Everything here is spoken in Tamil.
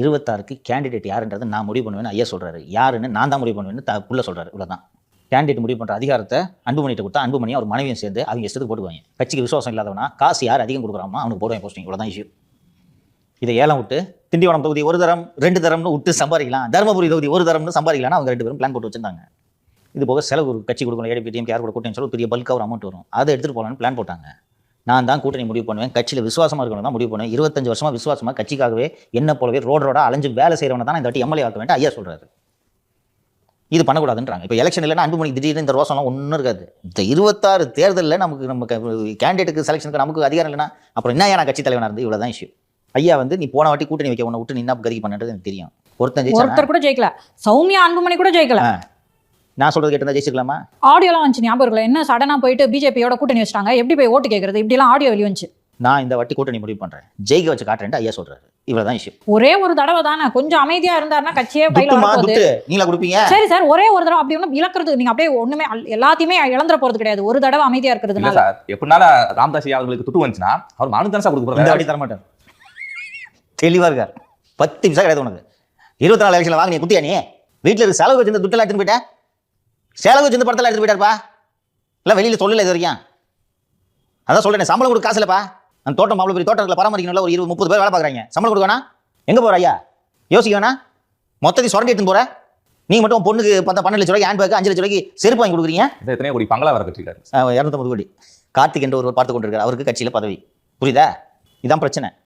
இருபத்தாறுக்கு கேண்டிடேட் யாருன்றது நான் முடிவு பண்ணுவேன்னு ஐயா சொல்கிறாரு யாருன்னு நான் தான் முடிவு பண்ணுவேன்னு த புள்ள சொல்றாரு. இவ்வளோதான் கேண்டிடேட் முடிவு பண்ணுற அதிகாரத்தை அன்புமணிட்ட கொடுத்தா அன்புமணி அவர் மனைவியும் சேர்ந்து அவங்க இஷ்டத்துக்கு போட்டுக்குவாங்க. கட்சிக்கு விசுவாசம் இல்லாதவனா காசு யார் அதிகம் கொடுக்குறாமோ அவனுக்கு போடுவேன் போஸ்டிங் இவ்வளோதான் இஷ்யூ இதை ஏலம் விட்டு திண்டிவனம் தொகுதி ஒரு தரம் ரெண்டு தரம்னு விட்டு சம்பாதிக்கலாம். தருமபுரி தொகுதி ஒரு தரம்னு சம்பாதிக்கலாம்னு அவங்க ரெண்டு பேரும் பிளான் போட்டு வச்சிருந்தாங்க. இது போக செலவு ஒரு கட்சி கொடுக்கணும் ஏடிபிடிஎம் யார் கூட கூட்டணும் சொல்லி பெரிய பல்காக ஒரு அமௌண்ட் வரும். அதை எடுத்துகிட்டு போகலான்னு பிளான் போட்டாங்க. நான் தான் கூட்டணி முடிவு பண்ணுவேன். கட்சியில் விசுவாசமா இருக்கணும் தான் முடிவு பண்ணுவேன். இருபத்தஞ்சு வருஷமா விசுவாசமா கட்சிக்காகவே என்ன போலவே ரோட் ரோடா அலைஞ்சு வேலை செய்கிறவனை தான் இந்த வாட்டி எம்எல்ஏ ஆக்க வேண்டாம் ஐயா சொல்றாரு. இது பண்ணக்கூடாதுன்றாங்க. இப்போ எலெக்ஷன் இல்லைன்னா அன்புமணிக்கு திடீர்னு இந்த ரோசம்லாம் ஒன்றும் இருக்காது. இந்த இருபத்தாறு தேர்தலில் நமக்கு நம்ம கேண்டிடேட்டுக்கு செலெக்ஷனுக்கு நமக்கு அதிகாரம் இல்லைன்னா அப்புறம் என்ன நான் கட்சி தலைவனாக இருந்து இவ்வளோ தான் இஷ்யூ ஐயா வந்து நீ போன வாட்டி கூட்டணி வைக்க உன்னை விட்டு நீ என்ன கதிக்கு பண்ணுறது எனக்கு தெரியும். ஒருத்தன் ஒருத்தர் கூட ஜெயிக்கல. சௌமியா அன்புமணி கூட ஜெயிக்கல. நான் சொல்றது கேட்டு ஜெயிச்சிருக்கலாமா? ஆடியோலாம் வந்துச்சு ஞாபகம் இருக்குல்ல என்ன சடனா போயிட்டு பிஜேபியோட கூட்டணி வச்சிட்டாங்க? எப்படி போய் ஓட்டு கேட்கறது இப்படிலாம் ஆடியோ வெளிய வந்துச்சு. நான் இந்த வாட்டி கூட்டணி முடிவு பண்றேன். ஜெயிக்க வச்சு காட்டுறேன் ஐயா சொல்றாரு. இவ்வளவு தான் இஷ்யூ ஒரே ஒரு தடவை தானே கொஞ்சம் அமைதியா இருந்தாருன்னா கட்சியே கையில வரப்போகுது. நீங்களா கொடுப்பீங்க? சரி சார் ஒரே ஒரு தடவை அப்படி ஒன்றும் இழக்கிறது நீங்க அப்படியே ஒண்ணுமே எல்லாத்தையுமே இழந்துற போறது கிடையாது. ஒரு தடவை அமைதியா இல்ல இருக்கிறதுனால சார் எப்படினால ராமதாஸ் அவங்களுக்கு துட்டு வந்துச்சுன்னா அவர் மனு தானே சார் கொடுக்க வாட்டி தர மாட்டார் தெளிவா இருக்கார். பத்து நிமிஷம் கிடையாது உனக்கு. இருபத்தி நாலு எலெக்ஷன் வாங்க நீ குத்தியா நீ? வீட்டில் இருக்க செலவு வச்சிருந்த துட்டெல்லாம் எடுத்துட்டு போயிட்டா செலவு வச்சிருந்த படத்தெல்லாம் எடுத்துட்டு போயிட்டாருப்பா. இல்லை வெளியில் சொல்லல இது வரைக்கும். அதான் சொல்றேன் சம்பளம் கொடுக்க காசு இல்லப்பா. அந்த தோட்டம் அவ்வளோ பெரிய தோட்டத்தில் பராமரிக்கணும்ல ஒரு இருபது முப்பது பேர் வேலை பார்க்குறாங்க. சம்பளம் கொடுக்க வேணா எங்கே போற ஐயா? யோசிக்க வேணா மொத்தத்தையும் சுரண்டி எடுத்துன்னு போற. நீங்க மட்டும் பொண்ணுக்கு பத்து பன்னெண்டு லட்ச ரூபாய்க்கு ஹேண்ட் பேக் அஞ்சு லட்ச ரூபாய்க்கு செருப்பு வாங்கி கொடுக்குறீங்க? இதை எத்தனையோ கோடி பங்களா வர கட்டிருக்காரு இரநூத்தம்பது கோடி. கார்த்திக் என்ற ஒருவர் பார்த்து கொண்டிருக்கார் அவருக்கு கட்சியில் பதவி. புரியுதா? இதான் பிரச்சனை.